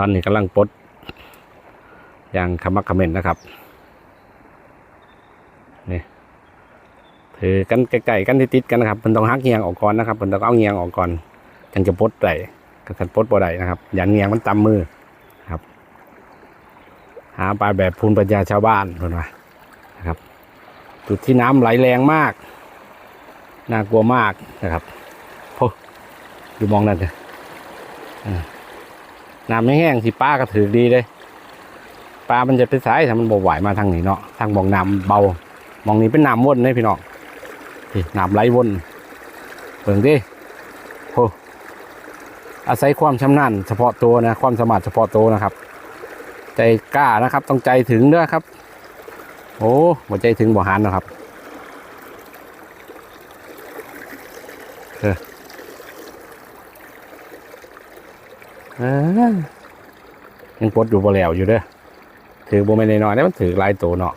อนนี้กำลังปลดอย่างขมักเขม้นนะครับนี่ถือกันใกล้ๆกันติดๆกันนะครับมันต้องหักเงียงออกก่อนนะครับมันต้องเอาเงียงออกก่อนจังจะปลดได้กระสันปลดบ่ได้นะครับอย่าเงียงมันตำมือครับ หาปลาแบบภูมิปัญญาชาวบ้านเห็นไหมนะครับ จุดที่น้ำไหลแรงมากน่ากลัวมากนะครับโอ้ดูมองนั่นเลยอ่า น้ำไม่แห้งสิป้าก็ถือดีเลยปลามันจะไปสายถ้ามันบกไหวมาทางนี้เนาะทางมองน้ำเบามองนี้เป็นน้ำวนเลยพี่น้องนี่น้ำไหลวนเบิ่งดิโออาศัยความชำนาญเฉพาะตัวนะความสามารถเฉพาะตัวนะครับ ใจกล้านะครับ ต้องใจถึงด้วยครับ โอ้หัวใจถึงบ่หันนะครับเออ ยังปลดอยู่บ่แล้วอยู่เด้อถือบ่ไม่นน้อยๆได้มันถือหลายตัวเนาะ